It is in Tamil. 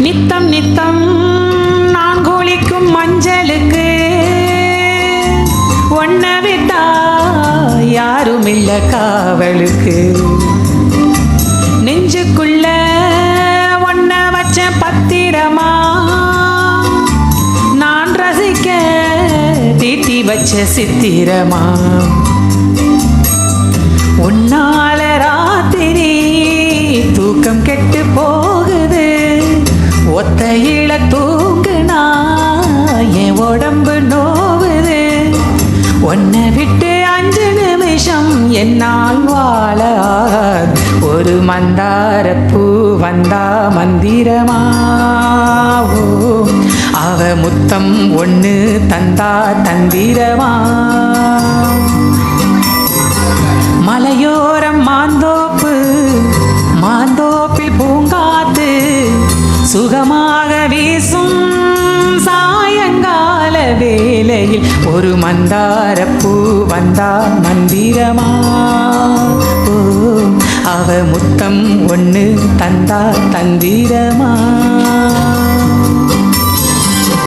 நித்தம் நித்தம் நான் குளிக்கும் மஞ்சளுக்கு. ஒன்ன விட்டா யாரும் இல்ல காவலுக்கு. நெஞ்சுக்குள்ள ஒன்ன வச்ச பத்திரமா? நான் ரசிக்க தீட்டி வச்ச சித்திரமா? உன்னால ராத்திரி தூக்கம் கெட்டு போ உடம்பு நோவுது. ஒன்னை விட்டு அஞ்சு நிமிஷம் என்னால் வாழ ஒரு மந்தார பூ வந்தா மந்திரமா? அவ முத்தம் ஒன்று தந்தா தந்திரமா? மலையோரம் மாந்தோப்பு மாந்தோப்பில் பூங்காத்து சுகமாக வீசும் சாயங்கா வேளையில் ஒரு மந்தார பூ வந்தா மந்திரமா? அவ முத்தம் ஒன்று தந்தா தந்திரமா?